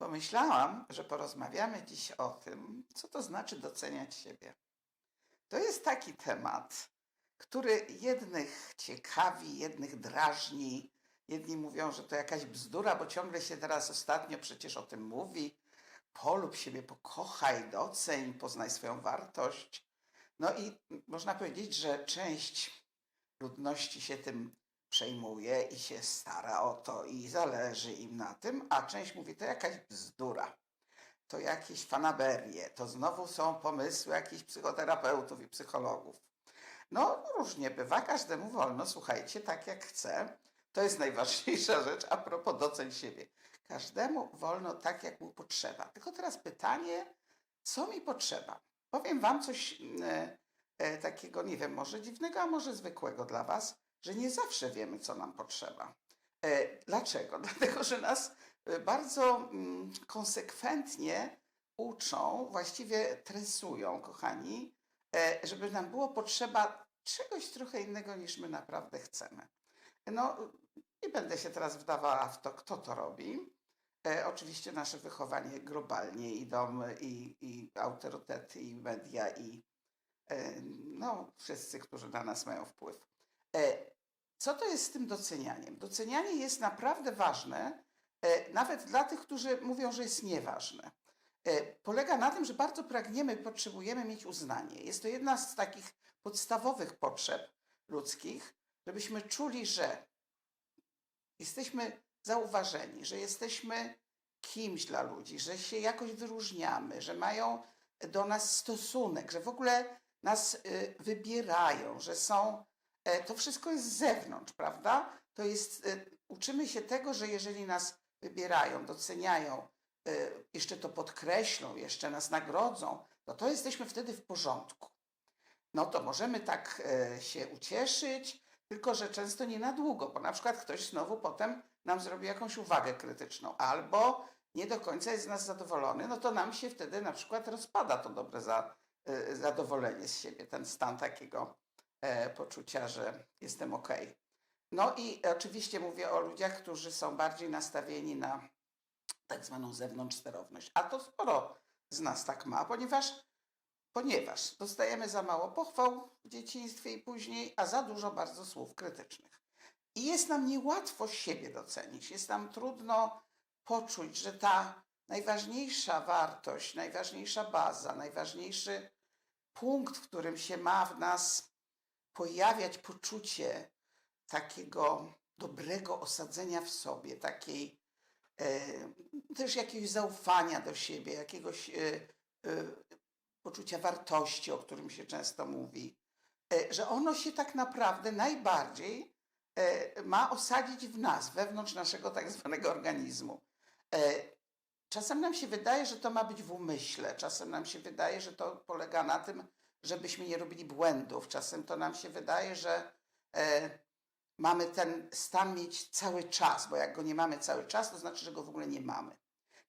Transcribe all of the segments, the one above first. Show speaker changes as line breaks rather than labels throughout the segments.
Pomyślałam, że porozmawiamy dziś o tym, co to znaczy doceniać siebie. To jest taki temat, który jednych ciekawi, jednych drażni. Jedni mówią, że to jakaś bzdura, bo ciągle się teraz ostatnio przecież o tym mówi. Polub siebie, pokochaj, doceń, poznaj swoją wartość. No i można powiedzieć, że część ludności się tym przejmuje i się stara o to i zależy im na tym, a część mówi, to jakaś bzdura, to jakieś fanaberie, to znowu są pomysły jakichś psychoterapeutów i psychologów. No różnie bywa, każdemu wolno, słuchajcie, tak jak chce. To jest najważniejsza rzecz a propos doceń siebie. Każdemu wolno tak, jak mu potrzeba. Tylko teraz pytanie, co mi potrzeba? Powiem wam coś e, e, takiego, nie wiem, może dziwnego, a może zwykłego dla was, że nie zawsze wiemy, co nam potrzeba. E, dlaczego? Dlatego, że nas e, bardzo mm, konsekwentnie uczą, właściwie tresują, kochani, e, żeby nam było potrzeba czegoś trochę innego niż my naprawdę chcemy. No, nie będę się teraz wdawała w to, kto to robi. E, oczywiście nasze wychowanie globalnie i dom, i, i autorytety, i media, i e, no, wszyscy, którzy na nas mają wpływ. E, co to jest z tym docenianiem? Docenianie jest naprawdę ważne, e, nawet dla tych, którzy mówią, że jest nieważne. E, Polega na tym, że bardzo pragniemy, potrzebujemy mieć uznanie. Jest to jedna z takich podstawowych potrzeb ludzkich, żebyśmy czuli, że jesteśmy zauważeni, że jesteśmy kimś dla ludzi, że się jakoś wyróżniamy, że mają do nas stosunek, że w ogóle nas y, wybierają, że są. E, To wszystko jest z zewnątrz, prawda? To jest. y, Uczymy się tego, że jeżeli nas wybierają, doceniają, y, jeszcze to podkreślą, jeszcze nas nagrodzą, to to jesteśmy wtedy w porządku. No to możemy tak e, się ucieszyć, tylko że często nie na długo, bo na przykład ktoś znowu potem nam zrobi jakąś uwagę krytyczną, albo nie do końca jest z nas zadowolony, no to nam się wtedy na przykład rozpada to dobre za, e, zadowolenie z siebie, ten stan takiego e, poczucia, że jestem ok. No i oczywiście mówię o ludziach, którzy są bardziej nastawieni na tak zwaną zewnątrz sterowność. A to sporo z nas tak ma, ponieważ, ponieważ dostajemy za mało pochwał w dzieciństwie i później, a za dużo bardzo słów krytycznych. I jest nam niełatwo siebie docenić. Jest nam trudno poczuć, że ta najważniejsza wartość, najważniejsza baza, najważniejszy punkt, w którym się ma w nas pojawiać poczucie takiego dobrego osadzenia w sobie, takiej e, też jakiegoś zaufania do siebie, jakiegoś e, e, poczucia wartości, o którym się często mówi, e, że ono się tak naprawdę najbardziej e, ma osadzić w nas, wewnątrz naszego tak zwanego organizmu. E, Czasem nam się wydaje, że to ma być w umyśle, czasem nam się wydaje, że to polega na tym, żebyśmy nie robili błędów, czasem to nam się wydaje, że e, mamy ten stan mieć cały czas, bo jak go nie mamy cały czas, to znaczy, że go w ogóle nie mamy.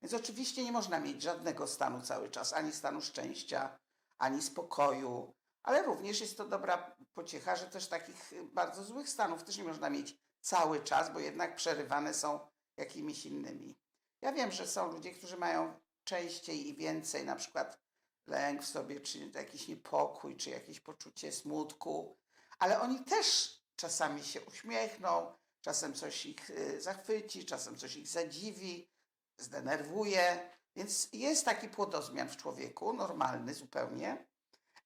Więc oczywiście nie można mieć żadnego stanu cały czas, ani stanu szczęścia, ani spokoju, ale również jest to dobra pociecha, że też takich bardzo złych stanów też nie można mieć cały czas, bo jednak przerywane są jakimiś innymi. Ja wiem, że są ludzie, którzy mają częściej i więcej, na przykład lęk w sobie, czy jakiś niepokój, czy jakieś poczucie smutku, ale oni też czasami się uśmiechną, czasem coś ich y, zachwyci, czasem coś ich zadziwi, zdenerwuje. Więc jest taki płodozmian w człowieku, normalny zupełnie.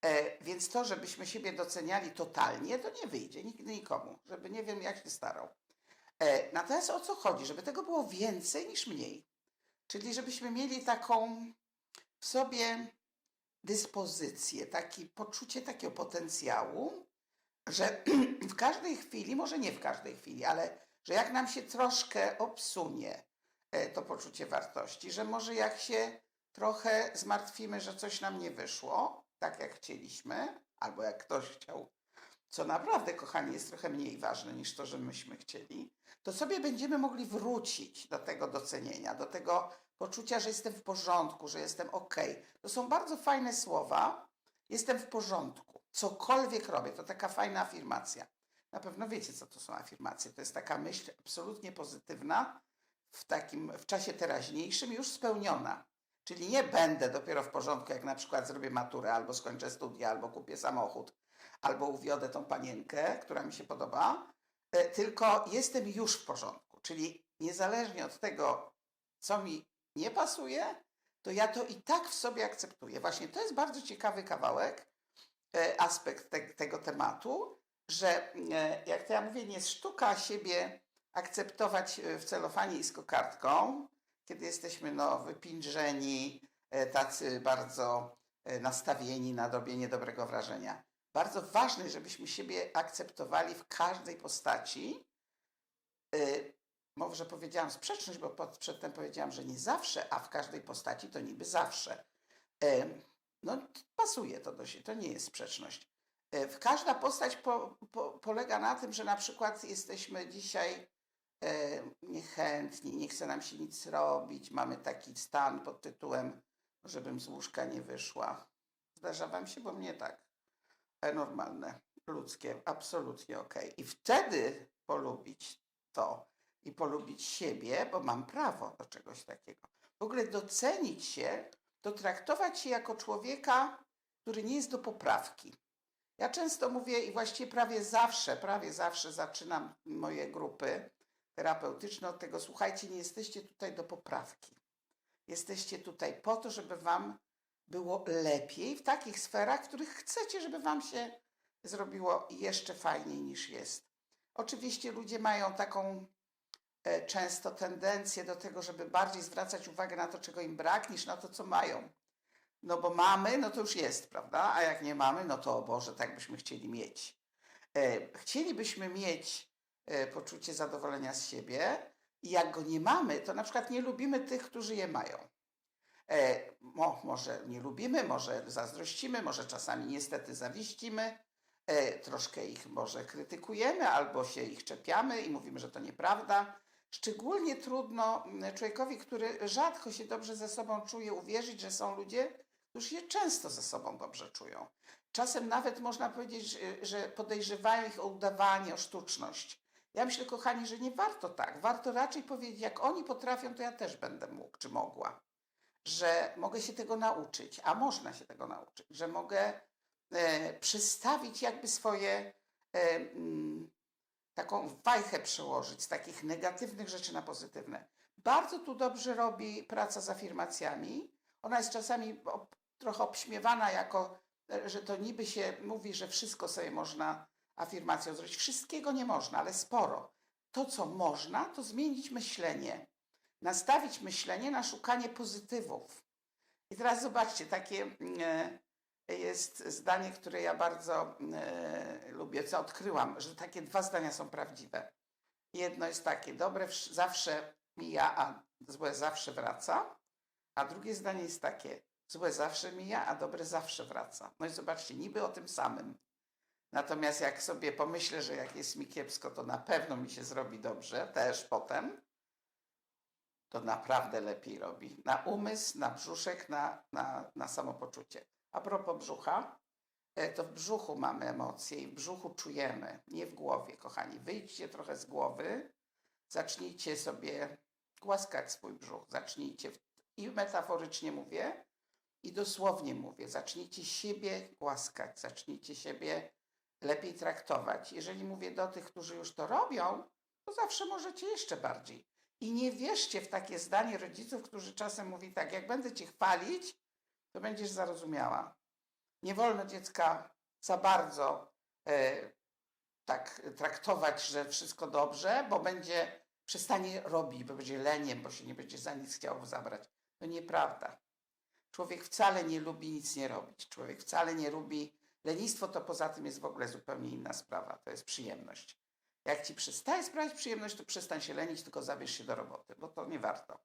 E, więc to, żebyśmy siebie doceniali totalnie, to nie wyjdzie nigdy nikomu, żeby nie wiem, jak się starał. E, natomiast o co chodzi? Żeby tego było więcej niż mniej. Czyli żebyśmy mieli taką w sobie dyspozycję, takie poczucie takiego potencjału, że w każdej chwili, może nie w każdej chwili, ale że jak nam się troszkę obsunie e, to poczucie wartości, że może jak się trochę zmartwimy, że coś nam nie wyszło, tak jak chcieliśmy, albo jak ktoś chciał, co naprawdę, kochani, jest trochę mniej ważne niż to, że myśmy chcieli, to sobie będziemy mogli wrócić do tego docenienia, do tego poczucia, że jestem w porządku, że jestem ok. To są bardzo fajne słowa. Jestem w porządku. Cokolwiek robię, to taka fajna afirmacja. Na pewno wiecie, co to są afirmacje. To jest taka myśl absolutnie pozytywna, w takim w czasie teraźniejszym już spełniona. Czyli nie będę dopiero w porządku, jak na przykład zrobię maturę, albo skończę studia, albo kupię samochód, albo uwiodę tą panienkę, która mi się podoba, e, tylko jestem już w porządku. Czyli niezależnie od tego, co mi nie pasuje, to ja to i tak w sobie akceptuję. Właśnie to jest bardzo ciekawy kawałek, e, aspekt te, tego tematu, że e, jak to ja mówię, nie sztuka siebie akceptować w celofanie i z kokardką, kiedy jesteśmy no, wypindrzeni, tacy bardzo nastawieni na robienie dobrego wrażenia. Bardzo ważne, żebyśmy siebie akceptowali w każdej postaci. E, Może powiedziałam sprzeczność, bo pod- przedtem powiedziałam, że nie zawsze, a w każdej postaci to niby zawsze. E, No, pasuje to do siebie, to nie jest sprzeczność. W- Każda postać po, po, polega na tym, że na przykład jesteśmy dzisiaj niechętni, nie chce nam się nic robić, mamy taki stan pod tytułem, żebym z łóżka nie wyszła. Zdarza wam się, bo mnie tak. Normalne, ludzkie, absolutnie okej. I wtedy polubić to i polubić siebie, bo mam prawo do czegoś takiego. W ogóle docenić się, to traktować się jako człowieka, który nie jest do poprawki. Ja często mówię i właściwie prawie zawsze, prawie zawsze zaczynam moje grupy terapeutyczne od tego, słuchajcie, nie jesteście tutaj do poprawki. Jesteście tutaj po to, żeby wam było lepiej w takich sferach, w których chcecie, żeby wam się zrobiło jeszcze fajniej niż jest. Oczywiście ludzie mają taką e, często tendencję do tego, żeby bardziej zwracać uwagę na to, czego im brak, niż na to, co mają. No bo mamy, no to już jest, prawda? A jak nie mamy, no to o Boże, tak byśmy chcieli mieć. E, chcielibyśmy mieć e, poczucie zadowolenia z siebie i jak go nie mamy, to na przykład nie lubimy tych, którzy je mają. E, mo, może nie lubimy, może zazdrościmy, może czasami niestety zawiścimy, e, troszkę ich może krytykujemy albo się ich czepiamy i mówimy, że to nieprawda. Szczególnie trudno mm, człowiekowi, który rzadko się dobrze ze sobą czuje, uwierzyć, że są ludzie, którzy się często ze sobą dobrze czują. Czasem nawet można powiedzieć, że- że podejrzewają ich o udawanie, o sztuczność. Ja myślę, kochani, że nie warto tak. Warto raczej powiedzieć, jak oni potrafią, to ja też będę mógł czy mogła. Że mogę się tego nauczyć, a można się tego nauczyć, że mogę e, przestawić jakby swoje e, mm, taką wajchę przełożyć z takich negatywnych rzeczy na pozytywne. Bardzo tu dobrze robi praca z afirmacjami. Ona jest czasami ob, trochę obśmiewana jako, że to niby się mówi, że wszystko sobie można afirmacją zrobić. Wszystkiego nie można, ale sporo. To, co można, to zmienić myślenie. Nastawić myślenie na szukanie pozytywów. I teraz zobaczcie, takie mm, e, jest zdanie, które ja bardzo e, lubię, co odkryłam, że takie dwa zdania są prawdziwe. Jedno jest takie, dobre wsz- zawsze mija, a złe zawsze wraca. A drugie zdanie jest takie, złe zawsze mija, a dobre zawsze wraca. No i zobaczcie, niby o tym samym. Natomiast jak sobie pomyślę, że jak jest mi kiepsko, to na pewno mi się zrobi dobrze, też potem, to naprawdę lepiej robi. Na umysł, na brzuszek, na, na, na samopoczucie. A propos brzucha, e, to w brzuchu mamy emocje i w brzuchu czujemy, nie w głowie, kochani. Wyjdźcie trochę z głowy, zacznijcie sobie głaskać swój brzuch. Zacznijcie, i metaforycznie mówię, i dosłownie mówię, zacznijcie siebie głaskać, zacznijcie siebie lepiej traktować. Jeżeli mówię do tych, którzy już to robią, to zawsze możecie jeszcze bardziej. I nie wierzcie w takie zdanie rodziców, którzy czasem mówi tak, jak będę cię chwalić, to będziesz zarozumiała. Nie wolno dziecka za bardzo e, tak traktować, że wszystko dobrze, bo będzie przestanie robić, bo będzie leniem, bo się nie będzie za nic chciał zabrać. To nieprawda. Człowiek wcale nie lubi nic nie robić. Człowiek wcale nie lubi. Lenistwo to poza tym jest w ogóle zupełnie inna sprawa. To jest przyjemność. Jak ci przestaje sprawiać przyjemność, to przestań się lenić, tylko zabierz się do roboty, bo to nie warto.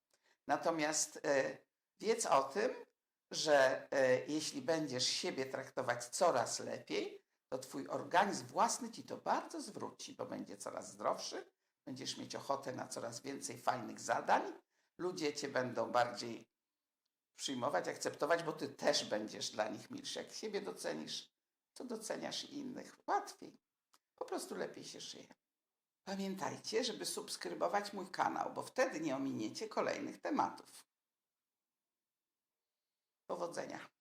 Natomiast e, wiedz o tym, że e, jeśli będziesz siebie traktować coraz lepiej, to twój organizm własny ci to bardzo zwróci, bo będzie coraz zdrowszy, będziesz mieć ochotę na coraz więcej fajnych zadań, ludzie cię będą bardziej przyjmować, akceptować, bo ty też będziesz dla nich milszy. Jak siebie docenisz, to doceniasz innych łatwiej. Po prostu lepiej się żyje. Pamiętajcie, żeby subskrybować mój kanał, bo wtedy nie ominiecie kolejnych tematów. Powodzenia.